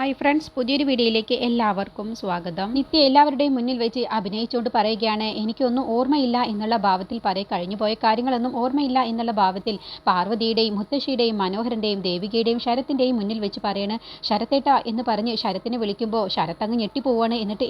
Hi friends പുതിയൊരു വീഡിയോയിലേക്ക് എല്ലാവർക്കും സ്വാഗതം. നിത്യ എല്ലാവരുടെയും മുന്നിൽ വെച്ച് അഭിനയിച്ചുകൊണ്ട് പറയുകയാണ് എനിക്കൊന്നും ഓർമ്മയില്ല എന്നുള്ള ഭാവത്തിൽ പറയ കഴിഞ്ഞു പോയ കാര്യങ്ങളൊന്നും ഓർമ്മയില്ല എന്നുള്ള ഭാവത്തിൽ പാർവതിയുടെയും മുത്തശ്ശിയുടെയും മനോഹരന്റെയും ദേവികയുടെയും ശരത്തിന്റെയും മുന്നിൽ വെച്ച് പറയണ് ശരത്തേട്ട എന്ന് പറഞ്ഞ് ശരത്തിനെ വിളിക്കുമ്പോൾ ശരത്ത് അങ്ങ് ഞെട്ടിപ്പോവാണ് എന്നിട്ട്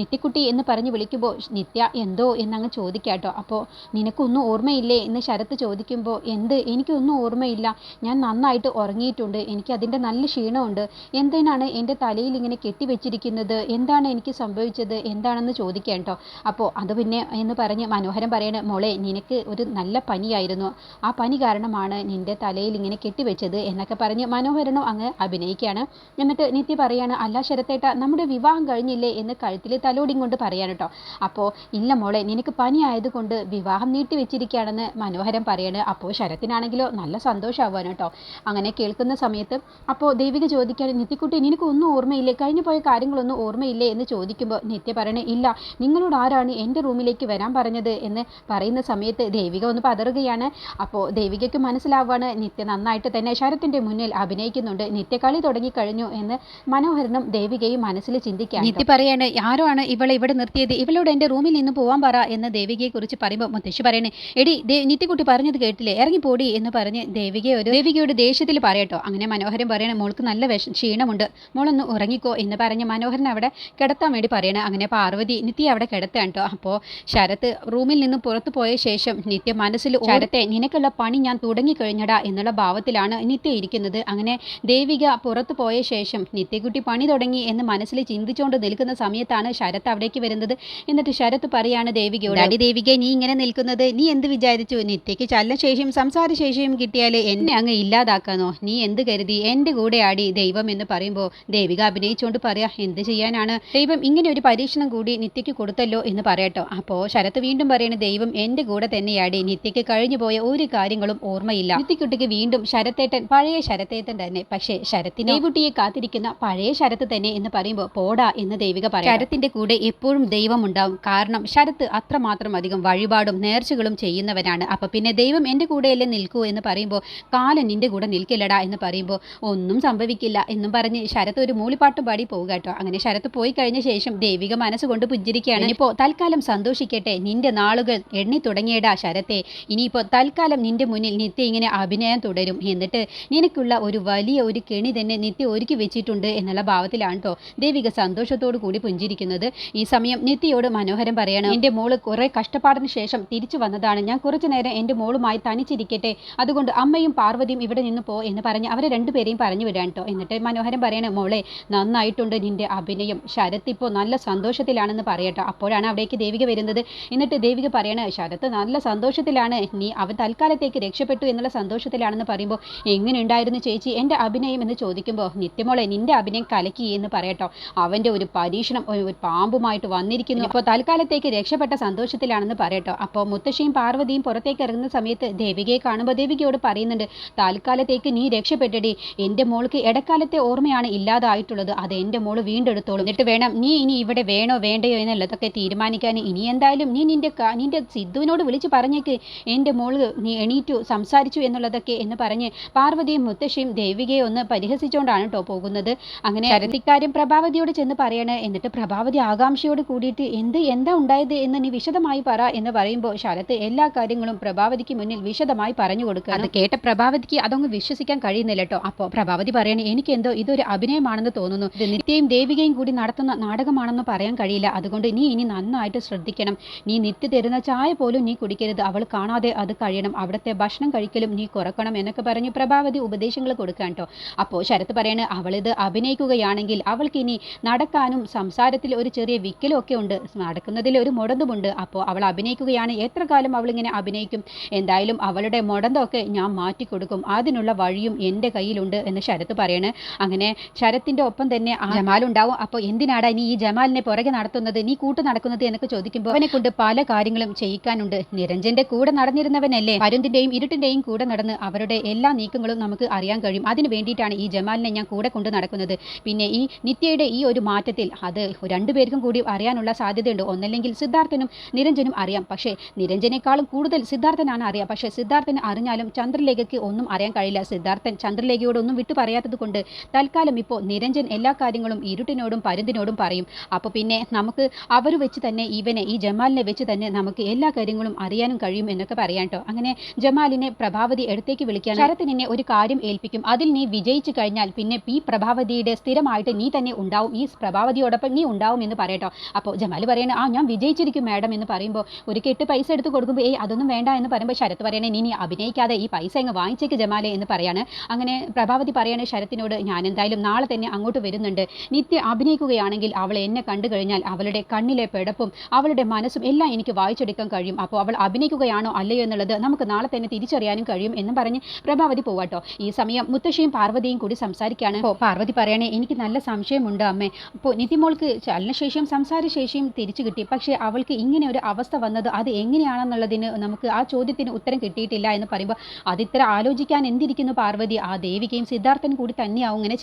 നിത്യക്കുട്ടി എന്ന് പറഞ്ഞ് വിളിക്കുമ്പോൾ നിത്യ എന്തോ? എന്നങ്ങ് ചോദിക്കാട്ടോ അപ്പോൾ നിനക്കൊന്നും ഓർമ്മയില്ലേ? എന്ന് ശരത്ത് ചോദിക്കുമ്പോൾ എന്ത്? എനിക്കൊന്നും ഓർമ്മയില്ല. ഞാൻ നന്നായിട്ട് ഉറങ്ങിയിട്ടുണ്ട്. എനിക്ക് അതിന്റെ നല്ല ക്ഷീണമുണ്ട്. എന്തിനാണ് എന്റെ തലയിൽ ഇങ്ങനെ കെട്ടിവെച്ചിരിക്കുന്നത് എന്താണ് എനിക്ക് സംഭവിച്ചത് എന്താണെന്ന് ചോദിക്കാം കേട്ടോ. അപ്പോൾ അത് പിന്നെ എന്ന് പറഞ്ഞ് മനോഹരൻ പറയണ മോളെ നിനക്ക് ഒരു നല്ല പനിയായിരുന്നു. ആ പനി കാരണമാണ് നിന്റെ തലയിൽ ഇങ്ങനെ കെട്ടിവെച്ചത് എന്നൊക്കെ പറഞ്ഞ് മനോഹരനും അങ്ങ് അഭിനയിക്കുകയാണ്. എന്നിട്ട് നിത്യ പറയാണ് അല്ല ശരത്തേട്ട നമ്മുടെ വിവാഹം കഴിഞ്ഞില്ലേ എന്ന് കഴുത്തിൽ തലോടിയും കൊണ്ട് പറയാണ് കേട്ടോ. അപ്പോൾ ഇല്ല മോളെ നിനക്ക് പനി ആയതുകൊണ്ട് വിവാഹം നീട്ടിവെച്ചിരിക്കുകയാണെന്ന് മനോഹരം പറയാണ്. അപ്പോൾ ശരത്തിനാണെങ്കിലോ നല്ല സന്തോഷമാവാണ് കേട്ടോ. അങ്ങനെ കേൾക്കുന്ന സമയത്ത് അപ്പോൾ ദൈവിക ചോദിക്കാൻ നിത്യക്കുട്ടി നിനക്ക് ഒന്നും ഓർമ്മയില്ലേ? കഴിഞ്ഞു പോയ കാര്യങ്ങളൊന്നും ഓർമ്മയില്ലേ എന്ന് ചോദിക്കുമ്പോൾ നിത്യ പറയണേ ഇല്ല നിങ്ങളോട് ആരാണ് എന്റെ റൂമിലേക്ക് വരാൻ പറഞ്ഞത്? എന്ന് പറയുന്ന സമയത്ത് ദേവിക ഒന്ന് പതറുകയാണ്. അപ്പോൾ ദേവികയ്ക്ക് മനസ്സിലാവുകയാണ് നിത്യ നന്നായിട്ട് തന്നെ ശരത്തിന്റെ മുന്നിൽ അഭിനയിക്കുന്നുണ്ട്. നിത്യ കളി തുടങ്ങിക്കഴിഞ്ഞു എന്ന് മനോഹരനും ദേവികയും മനസ്സിൽ ചിന്തിക്കുകയാണ്. നിത്യ പറയാണ് ആരോ ആണ് ഇവളെ ഇവിടെ നിർത്തിയത്? ഇവളോട് എന്റെ റൂമിൽ നിന്ന് പോകാൻ പറ എന്ന് ദേവികയെക്കുറിച്ച് പറയുമ്പോൾ മുത്തശ്ശി പറയണേ എടി നിത്യക്കുട്ടി പറഞ്ഞത് കേട്ടില്ലേ? ഇറങ്ങി പോടി എന്ന് പറഞ്ഞ് ദേവികയോട് ഒരു ദേവികയുടെ ദേഷ്യത്തിൽ പറയട്ടോ. അങ്ങനെ മനോഹരൻ പറയണേ മോൾക്ക് നല്ല ക്ഷീണമുണ്ട്. മോളൊന്ന് ഉറങ്ങിക്കോ എന്ന് പറഞ്ഞ് മനോഹരൻ അവിടെ കിടത്താൻ വേണ്ടി പറയണേ. അങ്ങനെ പാർവതി നിത്യ അവിടെ കിടത്താൻ കേട്ടോ അപ്പോൾ ശരത്ത് റൂമിൽ നിന്ന് പുറത്തു പോയ ശേഷം നിത്യ മനസ്സിൽ ശരത്തെ നിനക്കുള്ള പണി ഞാൻ തുടങ്ങിക്കഴിഞ്ഞടാ എന്നുള്ള ഭാവത്തിലാണ് നിത്യ ഇരിക്കുന്നത്. അങ്ങനെ ദേവിക പുറത്തു പോയ ശേഷം നിത്യക്കുട്ടി പണി തുടങ്ങി എന്ന് മനസ്സിൽ ചിന്തിച്ചുകൊണ്ട് നിൽക്കുന്ന സമയത്താണ് ശരത്ത് അവിടേക്ക് വരുന്നത്. എന്നിട്ട് ശരത്ത് പറയാണ് ദേവികയോട് അടി ദേവിക നീ ഇങ്ങനെ നിൽക്കുന്നത്? നീ എന്ത് വിചാരിച്ചു? നിത്യയ്ക്ക് ചലനശേഷിയും സംസാരശേഷിയും കിട്ടിയാൽ എന്നെ അങ്ങ് ഇല്ലാതാക്കാനോ നീ എന്ത് കരുതി? എന്റെ കൂടെ ആടി ദൈവം എന്ന് പറയുമ്പോൾ ദേവിക അഭിനയിച്ചുകൊണ്ട് പറയാ എന്ത് ചെയ്യാനാണ്? ദൈവം ഇങ്ങനെ ഒരു പരീക്ഷണം കൂടി നിത്യയ്ക്ക് കൊടുത്തല്ലോ എന്ന് പറയട്ടോ. അപ്പോൾ ശരത്ത് വീണ്ടും പറയണ ദൈവം എന്റെ കൂടെ തന്നെയാടി. നിത്യയ്ക്ക് കഴിഞ്ഞു പോയ ഒരു കാര്യങ്ങളും ഓർമ്മയില്ല. നിത്യക്കുട്ടിക്ക് വീണ്ടും ശരത്തേട്ടൻ പഴയ ശരത്തേട്ടൻ തന്നെ. പക്ഷേ ശരത്തിന് ദേവുട്ടിയെ കാത്തിരിക്കുന്ന പഴയ ശരത്ത് തന്നെ എന്ന് പറയുമ്പോൾ പോടാ എന്ന് ദേവിക പറയാം ശരത്തിന്റെ കൂടെ എപ്പോഴും ദൈവം ഉണ്ടാവും. കാരണം ശരത്ത് അത്രമാത്രം അധികം വഴിപാടും നേർച്ചകളും ചെയ്യുന്നവനാണ്. അപ്പൊ പിന്നെ ദൈവം എന്റെ കൂടെയല്ലേ നിൽക്കൂ എന്ന് പറയുമ്പോൾ കാലൻ നിന്റെ കൂടെ നിൽക്കില്ലടാ എന്ന് പറയുമ്പോൾ ഒന്നും സംഭവിക്കില്ല എന്നും പറഞ്ഞ് ശരത്ത് ഒരു മൂളിപ്പാട്ടും പാടി പോവുക കേട്ടോ. അങ്ങനെ ശരത്ത് പോയി കഴിഞ്ഞ ശേഷം ദേവിക മനസ്സുകൊണ്ട് പുഞ്ചിരിക്കുകയാണ്. ഇനിയിപ്പോ തൽക്കാലം സന്തോഷിക്കട്ടെ. നിന്റെ നാളുകൾ എണ്ണി തുടങ്ങിയടാ ശരത്തെ. ഇനിയിപ്പോൾ തൽക്കാലം നിന്റെ മുന്നിൽ നിത്യ ഇങ്ങനെ അഭിനയം തുടരും. എന്നിട്ട് നിനക്കുള്ള ഒരു വലിയ ഒരു കെണി തന്നെ നിത്യ ഒരുക്കി വെച്ചിട്ടുണ്ട് എന്നുള്ള ഭാവത്തിലാണ് കേട്ടോ ദേവിക സന്തോഷത്തോടു കൂടി പുഞ്ചിരിക്കുന്നത്. ഈ സമയം നിത്യയോട് മനോഹരം പറയണം. എന്റെ മോൾ കുറേ കഷ്ടപ്പാടിന് ശേഷം തിരിച്ചു വന്നതാണ്. ഞാൻ കുറച്ചു നേരം എന്റെ മോളുമായി തനിച്ചിരിക്കട്ടെ. അതുകൊണ്ട് അമ്മയും പാർവതിയും ഇവിടെ നിന്ന് പോ എന്ന് പറഞ്ഞ് അവരെ രണ്ടുപേരെയും പറഞ്ഞു വിടാൻ കേട്ടോ. എന്നിട്ട് മനോഹരം പറയണേ മോളെ നന്നായിട്ടുണ്ട് നിന്റെ അഭിനയം. ശരത്ത് ഇപ്പോൾ നല്ല സന്തോഷത്തിലാണെന്ന് പറയട്ടോ. അപ്പോഴാണ് അവിടേക്ക് ദേവിക വരുന്നത്. എന്നിട്ട് ദേവിക പറയണ ശരത്ത് നല്ല സന്തോഷത്തിലാണ്. നീ അവൻ തൽക്കാലത്തേക്ക് രക്ഷപ്പെട്ടു എന്നുള്ള സന്തോഷത്തിലാണെന്ന് പറയുമ്പോൾ എങ്ങനെ ഉണ്ടായിരുന്നു ചേച്ചി എന്റെ അഭിനയം? എന്ന് ചോദിക്കുമ്പോൾ നിത്യമോളെ നിന്റെ അഭിനയം കലക്കി എന്ന് പറയട്ടോ. അവന്റെ ഒരു പരീക്ഷണം ഒരു പാമ്പുമായിട്ട് വന്നിരിക്കുന്നു. അപ്പോൾ തൽക്കാലത്തേക്ക് രക്ഷപ്പെട്ട സന്തോഷത്തിലാണെന്ന് പറയട്ടോ. അപ്പോൾ മുത്തശ്ശിയും പാർവതിയും പുറത്തേക്ക് ഇറങ്ങുന്ന സമയത്ത് ദേവികയെ കാണുമ്പോൾ ദേവികയോട് പറയുന്നുണ്ട് തൽക്കാലത്തേക്ക് നീ രക്ഷപ്പെട്ടടി. എന്റെ മോൾക്ക് ഇടക്കാലത്തെ ഓർമ്മയാണ് ഇല്ലാതായിട്ടുള്ളത്. അത് എന്റെ മോൾ വീണ്ടെടുത്തോളും. എന്നിട്ട് വേണം നീ ഇനി ഇവിടെ വേണോ വേണ്ടയോ എന്നുള്ളതൊക്കെ തീരുമാനിക്കാൻ ഇനി എന്തായാലും നീ നിന്റെ നിന്റെ സിദ്ധുവിനോട് വിളിച്ച് പറഞ്ഞേക്ക്. എന്റെ മോൾ നീ എണീറ്റു സംസാരിച്ചു എന്നുള്ളതൊക്കെ എന്ന് പറഞ്ഞ് പാർവതിയും മുത്തശ്ശിയും ദേവികയെ ഒന്ന് പരിഹസിച്ചുകൊണ്ടാണ് കേട്ടോ പോകുന്നത്. അങ്ങനെ ശരത്തിക്കാര്യം പ്രഭാവതിയോട് ചെന്ന് പറയണേ എന്നിട്ട് പ്രഭാവതി ആകാംക്ഷയോട് കൂടിയിട്ട് എന്ത് എന്താ ഉണ്ടായത് എന്ന് നീ വിശദമായി പറ എന്ന് പറയുമ്പോൾ ശരത്ത് എല്ലാ കാര്യങ്ങളും പ്രഭാവതിക്ക് മുന്നിൽ വിശദമായി പറഞ്ഞു കൊടുക്കുക അത് കേട്ട പ്രഭാവതിക്ക് അതൊന്നും വിശ്വസിക്കാൻ കഴിയുന്നില്ല കേട്ടോ അപ്പോൾ പ്രഭാവതി പറയണേ എനിക്ക് എന്തോ ഇതൊരു അഭിനയമാണെന്ന് തോന്നുന്നു. ഇത് നിത്യയും ദേവികയും കൂടി നടത്തുന്ന നാടകമാണെന്ന് പറയാൻ കഴിയില്ല. അതുകൊണ്ട് നീ ഇനി നന്നായിട്ട് ശ്രദ്ധിക്കണം. നീ നിത്യ തരുന്ന ചായ പോലും നീ കുടിക്കരുത്. അവൾ കാണാതെ അത് കഴിയണം. അവിടുത്തെ ഭക്ഷണം കഴിക്കലും നീ കുറക്കണം എന്നൊക്കെ പറഞ്ഞു പ്രഭാവതി ഉപദേശങ്ങൾ കൊടുക്കാൻ കേട്ടോ അപ്പോൾ ശരത്ത് പറയണ അവളിത് അഭിനയിക്കുകയാണെങ്കിൽ അവൾക്ക് ഇനി നടക്കാനും സംസാരത്തിൽ ഒരു ചെറിയ വിക്കലും ഒക്കെ ഉണ്ട്. നടക്കുന്നതിൽ ഒരു മുടന്തുമുണ്ട്. അപ്പോൾ അവൾ അഭിനയിക്കുകയാണ്. എത്ര കാലം ഇങ്ങനെ അഭിനയിക്കും? എന്തായാലും അവളുടെ മുടന്തൊക്കെ ഞാൻ മാറ്റിക്കൊടുക്കും. അതിനുള്ള വഴിയും എന്റെ കയ്യിലുണ്ട് എന്ന് ശരത്ത് പറയണ്. അങ്ങനെ ശരത്തിന്റെ ഒപ്പം തന്നെ ആ ജമാൽ ഉണ്ടാവും. അപ്പോൾ എന്തിനാടാ നീ ഈ ജമാലിനെ പുറകെ നടത്തുന്നത്? നീ കൂട്ട് നടക്കുന്നത് എന്നൊക്കെ ചോദിക്കുമ്പോൾ അവനെ കൊണ്ട് പല കാര്യങ്ങളും ചെയ്യിക്കാനുണ്ട്. നിരഞ്ജന്റെ കൂടെ നടന്നിരുന്നവനല്ലേ? അരുന്തിന്റെയും ഇരുട്ടിന്റെയും കൂടെ നടന്ന് അവരുടെ എല്ലാ നീക്കങ്ങളും നമുക്ക് അറിയാൻ കഴിയും. അതിനു വേണ്ടിയിട്ടാണ് ഈ ജമാലിനെ ഞാൻ കൂടെ കൊണ്ട് നടക്കുന്നത്. പിന്നെ ഈ നിത്യയുടെ ഈ ഒരു മാറ്റത്തിൽ അത് രണ്ടുപേർക്കും കൂടി അറിയാനുള്ള സാധ്യതയുണ്ട്. ഒന്നല്ലെങ്കിൽ സിദ്ധാർത്ഥനും നിരഞ്ജനും അറിയാം. പക്ഷേ നിരഞ്ജനേക്കാളും കൂടുതൽ സിദ്ധാർത്ഥനാണ് അറിയാം. പക്ഷേ സിദ്ധാർത്ഥന് അറിഞ്ഞാലും ചന്ദ്രലേഖയ്ക്ക് ഒന്നും അറിയാൻ കഴിയില്ല. സിദ്ധാർത്ഥൻ ചന്ദ്രലേഖയോടൊന്നും വിട്ടു പറയാത്തത് കൊണ്ട് തൽക്കാലം അപ്പോൾ നിരഞ്ജൻ എല്ലാ കാര്യങ്ങളും ഇരുട്ടിനോടും പരുന്തിനോടും പറയും. അപ്പോൾ പിന്നെ നമുക്ക് അവർ വെച്ച് തന്നെ ഇവനെ ഈ ജമാലിനെ വെച്ച് തന്നെ നമുക്ക് എല്ലാ കാര്യങ്ങളും അറിയാനും കഴിയും എന്നൊക്കെ പറയാം കേട്ടോ. അങ്ങനെ ജമാലിനെ പ്രഭാവതി എടുത്തേക്ക് വിളിക്കാൻ ശരത്ത് നിന്നെ ഒരു കാര്യം ഏൽപ്പിക്കും. അതിൽ നീ വിജയിച്ചു കഴിഞ്ഞാൽ പിന്നെ പി പ്രഭാവതിയുടെ സ്ഥിരമായിട്ട് നീ തന്നെ ഉണ്ടാവും. ഈ പ്രഭാവതിയോടൊപ്പം നീ ഉണ്ടാവും എന്ന് പറയട്ടോ അപ്പോൾ ജമാൽ പറയണേ ആ ഞാൻ വിജയിച്ചിരിക്കും മാഡം എന്ന് പറയുമ്പോൾ ഒരു കെട്ട് പൈസ എടുത്ത് കൊടുക്കുമ്പോൾ ഏയ് അതൊന്നും വേണ്ട എന്ന് പറയുമ്പോൾ ശരത്ത് പറയണേ നീ നീ അഭിനയിക്കാതെ ഈ പൈസ അങ്ങ് വാങ്ങിച്ചേക്ക് ജമാലെ എന്ന് പറയാണ്. അങ്ങനെ പ്രഭാവതി പറയണേ ശരത്തിനോട് ഞാൻ എന്തായാലും നാളെ തന്നെ അങ്ങോട്ട് വരുന്നുണ്ട്. നിത്യ അഭിനയിക്കുകയാണെങ്കിൽ അവൾ എന്നെ കണ്ടു കഴിഞ്ഞാൽ അവളുടെ കണ്ണിലെ പെടപ്പും അവളുടെ മനസ്സും എല്ലാം എനിക്ക് വായിച്ചെടുക്കാൻ കഴിയും. അപ്പോൾ അവൾ അഭിനയിക്കുകയാണോ അല്ലയോ എന്നുള്ളത് നമുക്ക് നാളെ തന്നെ തിരിച്ചറിയാനും കഴിയും എന്നും പറഞ്ഞ് പ്രഭാവതി പോവാട്ടോ ഈ സമയം മുത്തശ്ശിയും പാർവതിയും കൂടി സംസാരിക്കുകയാണ് അപ്പോൾ പാർവതി പറയണേ എനിക്ക് നല്ല സംശയമുണ്ട് അമ്മേ. അപ്പോൾ നിതിമോൾക്ക് ചലനശേഷിയും സംസാരശേഷിയും തിരിച്ചു കിട്ടി. പക്ഷേ അവൾക്ക് ഇങ്ങനെ ഒരു അവസ്ഥ വന്നത് അത് എങ്ങനെയാണെന്നുള്ളതിന് നമുക്ക് ആ ചോദ്യത്തിന് ഉത്തരം കിട്ടിയിട്ടില്ല എന്ന് പറയുമ്പോൾ അതിത്ര ആലോചിക്കാൻ എന്തിരിക്കുന്നു പാർവതി? ആ ദേവികയും സിദ്ധാർത്ഥനും കൂടി തന്നെയാവും ഇങ്ങനെ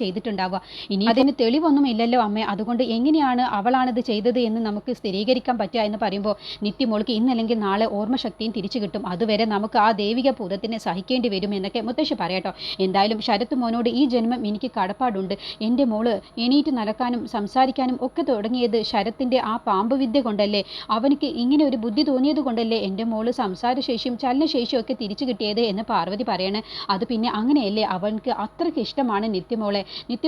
ചെയ്തിട്ടുണ്ടാവുക ഇനി അതിന് തെളിവൊന്നും ഇല്ലല്ലോ അമ്മേ. അതുകൊണ്ട് എങ്ങനെയാണ് അവളാണിത് ചെയ്തത് എന്ന് നമുക്ക് സ്ഥിരീകരിക്കാൻ പറ്റുക എന്ന് പറയുമ്പോൾ നിത്യമോൾക്ക് ഇന്നല്ലെങ്കിൽ നാളെ ഓർമ്മശക്തിയും തിരിച്ചു കിട്ടും. അതുവരെ നമുക്ക് ആ ദൈവിക ഭൂതത്തിനെ സഹിക്കേണ്ടി വരും എന്നൊക്കെ മുത്തശ്ശി പറയട്ടോ. എന്തായാലും ശരത് മോനോട് ഈ ജന്മം എനിക്ക് കടപ്പാടുണ്ട്. എന്റെ മോൾ എണീറ്റ് നടക്കാനും സംസാരിക്കാനും ഒക്കെ തുടങ്ങിയത് ശരത്തിന്റെ ആ പാമ്പ് വിദ്യ കൊണ്ടല്ലേ? അവനിക്ക് ഇങ്ങനെ ഒരു ബുദ്ധി തോന്നിയത് കൊണ്ടല്ലേ എന്റെ മോൾ സംസാരശേഷിയും ചലനശേഷിയും ഒക്കെ തിരിച്ചു കിട്ടിയത് എന്ന് പാർവതി പറയണേ. അത് പിന്നെ അങ്ങനെയല്ലേ? അവൻക്ക് അത്രയ്ക്ക് ഇഷ്ടമാണ് നിത്യമോളെ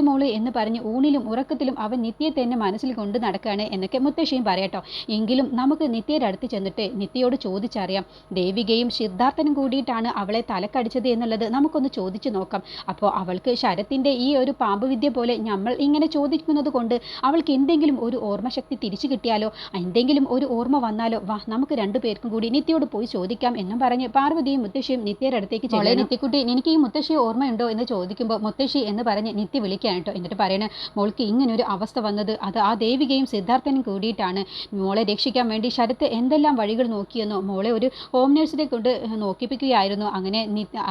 നിത്യമോൾ എന്ന് പറഞ്ഞ് ഊണിലും ഉറക്കത്തിലും അവൻ നിത്യയെ തന്നെ മനസ്സിൽ കൊണ്ട് നടക്കുകയാണ് എന്നൊക്കെ മുത്തശ്ശിയും പറയട്ടോ. എങ്കിലും നമുക്ക് നിത്യയുടെ അടുത്ത് ചെന്നിട്ട് നിത്യയോട് ചോദിച്ചറിയാം. ദേവികയും സിദ്ധാർത്ഥനും കൂടിയിട്ടാണ് അവളെ തലക്കടിച്ചത് എന്നുള്ളത് നമുക്കൊന്ന് ചോദിച്ചു നോക്കാം. അപ്പോൾ അവൾക്ക് ശരത്തിന്റെ ഈ ഒരു പാമ്പ് വിദ്യ പോലെ നമ്മൾ ഇങ്ങനെ ചോദിക്കുന്നത് കൊണ്ട് അവൾക്ക് എന്തെങ്കിലും ഒരു ഓർമ്മശക്തി തിരിച്ചു കിട്ടിയാലോ? എന്തെങ്കിലും ഒരു ഓർമ്മ വന്നാലോ? വാ നമുക്ക് രണ്ടു പേർക്കും കൂടി നിത്യയോട് പോയി ചോദിക്കാം എന്നും പറഞ്ഞ് പാർവതിയും മുത്തശ്ശിയും നിത്യയുടെ അടുത്തേക്ക് ചെല്ലുന്നു. നിത്യക്കുട്ടി എനിക്ക് ഈ മുത്തശ്ശി ഓർമ്മയുണ്ടോ എന്ന് ചോദിക്കുമ്പോൾ മുത്തശ്ശി എന്ന് പറഞ്ഞ് നിത്യ വിളിക്കാൻ കേട്ടോ എന്നിട്ട് പറയണ മോൾക്ക് ഇങ്ങനെ ഒരു അവസ്ഥ വന്നത് അത് ആ ദേവികയും സിദ്ധാർത്ഥനും കൂടിയിട്ടാണ്. മോളെ രക്ഷിക്കാൻ വേണ്ടി ശരത്ത് എന്തെല്ലാം വഴികൾ നോക്കിയെന്നോ മോളെ ഒരു ഹോം നേഴ്സിനെ കൊണ്ട് നോക്കിപ്പിക്കുകയായിരുന്നു. അങ്ങനെ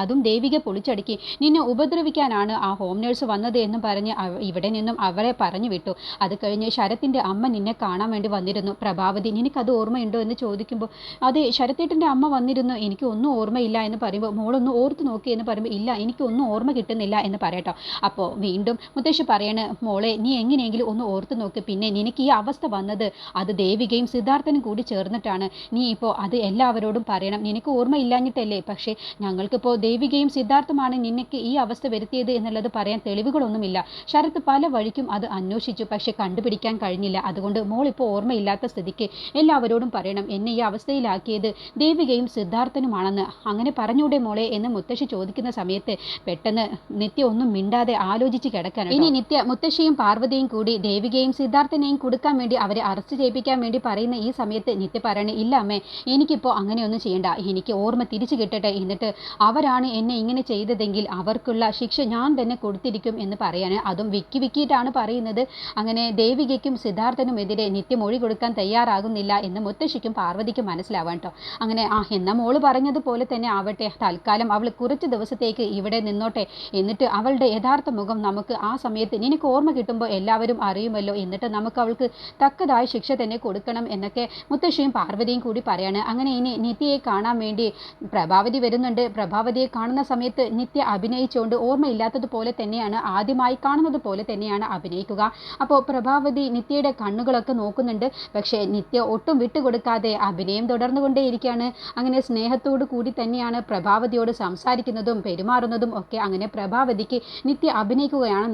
അതും ദേവിക പൊളിച്ചടുക്കി. നിന്നെ ഉപദ്രവിക്കാനാണ് ആ ഹോം നേഴ്സ് വന്നത് എന്ന് പറഞ്ഞ് ഇവിടെ നിന്നും അവരെ പറഞ്ഞു വിട്ടു. അത് കഴിഞ്ഞ് ശരത്തിന്റെ അമ്മ നിന്നെ കാണാൻ വേണ്ടി വന്നിരുന്നു. പ്രഭാവതി നിനക്കത് ഓർമ്മയുണ്ടോ? എന്ന് ചോദിക്കുമ്പോൾ അതെ ശരത്തേട്ടന്റെ അമ്മ വന്നിരുന്നു. എനിക്ക് ഒന്നും ഓർമ്മയില്ല എന്ന് പറയുമ്പോൾ മോളൊന്ന് ഓർത്ത് നോക്കി എന്ന് പറയുമ്പോൾ ഇല്ല എനിക്കൊന്നും ഓർമ്മ കിട്ടുന്നില്ല എന്ന് പറയട്ടോ. അപ്പോൾ വീണ്ടും മുത്തശ്ശി പറയണ് മോളെ നീ എങ്ങനെയെങ്കിലും ഒന്ന് ഓർത്ത് നോക്ക്. പിന്നെ നിനക്ക് ഈ അവസ്ഥ വന്നത് അത് ദേവികയും സിദ്ധാർത്ഥനും കൂടി ചേർന്നിട്ടാണ്. നീ ഇപ്പോൾ അത് എല്ലാവരോടും പറയണം. നിനക്ക് ഓർമ്മ ഇല്ലാഞ്ഞിട്ടല്ലേ പക്ഷേ ഞങ്ങൾക്കിപ്പോൾ ദേവികയും സിദ്ധാർത്ഥമാണ് നിനക്ക് ഈ അവസ്ഥ വരുത്തിയത് എന്നുള്ളത് പറയാൻ തെളിവുകളൊന്നുമില്ല. ശരത്ത് പല വഴിക്കും അത് അന്വേഷിച്ചു. പക്ഷേ കണ്ടുപിടിക്കാൻ കഴിഞ്ഞില്ല. അതുകൊണ്ട് മോൾ ഇപ്പോൾ ഓർമ്മയില്ലാത്ത സ്ഥിതിക്ക് എല്ലാവരോടും പറയണം. എന്നെ ഈ അവസ്ഥയിലാക്കിയത് ദേവികയും സിദ്ധാർത്ഥനുമാണെന്ന്. അങ്ങനെ പറഞ്ഞൂടെ മോളെ എന്ന് മുത്തശ്ശി ചോദിക്കുന്ന സമയത്ത് പെട്ടെന്ന് നിത്യ ഒന്നും മിണ്ടാതെ ആലോചിച്ച് കിടക്കാണ്. ഇനി നിത്യ മുത്തശ്ശിയും പാർവതിയും കൂടി ദേവികയും സിദ്ധാർത്ഥനെയും കൊടുക്കാൻ വേണ്ടി അവരെ അറസ്റ്റ് ചെയ്യിപ്പിക്കാൻ വേണ്ടി പറയുന്ന ഈ സമയത്ത് നിത്യ പറയണേ ഇല്ല അമ്മേ എനിക്കിപ്പോൾ അങ്ങനെയൊന്നും ചെയ്യണ്ട. എനിക്ക് ഓർമ്മ തിരിച്ചു കിട്ടട്ടെ. എന്നിട്ട് അവരാണ് എന്നെ ഇങ്ങനെ ചെയ്തതെങ്കിൽ അവർക്കുള്ള ശിക്ഷ ഞാൻ തന്നെ കൊടുത്തിരിക്കും എന്ന് പറയാണ്. അതും വിക്കി വിക്കിയിട്ടാണ് പറയുന്നത്. അങ്ങനെ ദേവികയ്ക്കും സിദ്ധാർത്ഥനുമെതിരെ നിത്യ മൊഴി കൊടുക്കാൻ തയ്യാറാകുന്നില്ല എന്ന് മുത്തശ്ശിക്കും പാർവതിക്കും മനസ്സിലാവാൻ കേട്ടോ അങ്ങനെ ആ എന്ന മോൾ പറഞ്ഞതുപോലെ തന്നെ ആവട്ടെ. തൽക്കാലം അവൾ കുറച്ച് ദിവസത്തേക്ക് ഇവിടെ നിന്നോട്ടെ. എന്നിട്ട് അവളുടെ യഥാർത്ഥ മുഖം നമുക്ക് ആ സമയത്ത് നിനക്ക് ഓർമ്മ കിട്ടുമ്പോൾ എല്ലാവരും അറിയുമല്ലോ. എന്നിട്ട് നമുക്ക് അവൾക്ക് തക്കതായ ശിക്ഷ തന്നെ കൊടുക്കണം എന്നൊക്കെ മുത്തശ്ശിയും പാർവതിയും കൂടി പറയാണ്. അങ്ങനെ ഇനി നിത്യയെ കാണാൻ വേണ്ടി പ്രഭാവതി വരുന്നുണ്ട്. പ്രഭാവതിയെ കാണുന്ന സമയത്ത് നിത്യ അഭിനയിച്ചുകൊണ്ട് ഓർമ്മയില്ലാത്തതുപോലെ തന്നെയാണ് ആദ്യമായി കാണുന്നത് പോലെ തന്നെയാണ് അഭിനയിക്കുക. അപ്പോൾ പ്രഭാവതി നിത്യയുടെ കണ്ണുകളൊക്കെ നോക്കുന്നുണ്ട്. പക്ഷേ നിത്യ ഒട്ടും വിട്ടുകൊടുക്കാതെ അഭിനയം തുടർന്നുകൊണ്ടേയിരിക്കുകയാണ്. അങ്ങനെ സ്നേഹത്തോടു കൂടി തന്നെയാണ് പ്രഭാവതിയോട് സംസാരിക്കുന്നതും പെരുമാറുന്നതും ഒക്കെ അങ്ങനെ പ്രഭാവതിക്ക് നിത്യ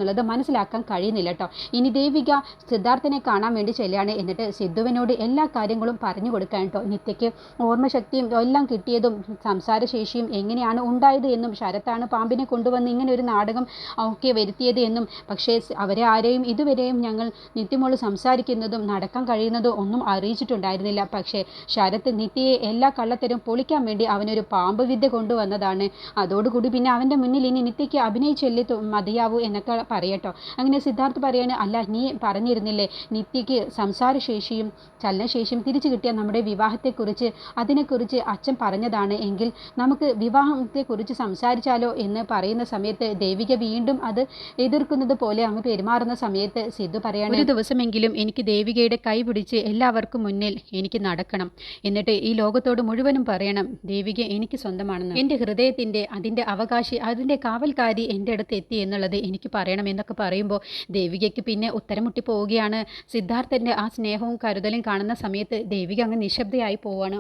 അഭിനയിക്കുകയാണെന്നുള്ളത് മനസ്സിലാക്കാൻ കഴിയുന്നില്ല കേട്ടോ ഇനി ദേവിക സിദ്ധാർത്ഥനെ കാണാൻ വേണ്ടി ചെല്ലുകയാണ്. എന്നിട്ട് സിദ്ധുവിനോട് എല്ലാ കാര്യങ്ങളും പറഞ്ഞു കൊടുക്കാൻ കേട്ടോ നിത്യയ്ക്ക് ഓർമ്മശക്തിയും എല്ലാം കിട്ടിയതും സംസാരശേഷിയും എങ്ങനെയാണ് ഉണ്ടായത് എന്നും ശരത്താണ് പാമ്പിനെ കൊണ്ടുവന്ന് ഇങ്ങനെ ഒരു നാടകം ഒക്കെ വരുത്തിയത് എന്നും പക്ഷേ അവരെ ആരെയും ഇതുവരെയും ഞങ്ങൾ നിത്യമോൾ സംസാരിക്കുന്നതും നടക്കാൻ കഴിയുന്നതും ഒന്നും അറിയിച്ചിട്ടുണ്ടായിരുന്നില്ല. പക്ഷേ ശരത്ത് നിത്യയെ എല്ലാ കള്ളത്തരും പൊളിക്കാൻ വേണ്ടി അവനൊരു പാമ്പ് വിദ്യ കൊണ്ടുവന്നതാണ്. അതോടുകൂടി പിന്നെ അവന്റെ മുന്നിൽ ഇനി നിത്യയ്ക്ക് അഭിനയിച്ചെല്ലി മതിയാവൂ എന്നൊക്കെ പറയട്ടോ. അങ്ങനെ സിദ്ധാർത്ഥ് പറയാണ് അല്ല നീ പറഞ്ഞിരുന്നില്ലേ നിത്യയ്ക്ക് സംസാരശേഷിയും ചലനശേഷിയും തിരിച്ചു കിട്ടിയ നമ്മുടെ വിവാഹത്തെക്കുറിച്ച്? അതിനെക്കുറിച്ച് അച്ഛൻ പറഞ്ഞതാണ് എങ്കിൽ നമുക്ക് വിവാഹത്തെക്കുറിച്ച് സംസാരിച്ചാലോ? എന്ന് പറയുന്ന സമയത്ത് ദേവിക വീണ്ടും അത് എതിർക്കുന്നത് പോലെ അങ്ങ് പെരുമാറുന്ന സമയത്ത് സിദ്ധു പറയാണ് ഒരു ദിവസമെങ്കിലും എനിക്ക് ദേവികയുടെ കൈ പിടിച്ച് എല്ലാവർക്കും മുന്നിൽ എനിക്ക് നടക്കണം. എന്നിട്ട് ഈ ലോകത്തോട് മുഴുവനും പറയണം ദേവിക എനിക്ക് സ്വന്തമാണെന്ന്. എന്റെ ഹൃദയത്തിന്റെ അതിന്റെ അവകാശി അതിന്റെ കാവൽക്കാരി എന്റെ അടുത്ത് എത്തി എന്നുള്ളത് എനിക്ക് പറയണം ചെയ്യണം എന്നൊക്കെ പറയുമ്പോൾ ദേവികയ്ക്ക് പിന്നെ ഉത്തരം മുട്ടി പോവുകയാണ്. സിദ്ധാർത്ഥന്റെ ആ സ്നേഹവും കരുതലും കാണുന്ന സമയത്ത് ദേവിക അങ്ങ് നിശബ്ദയായി പോവാണ്.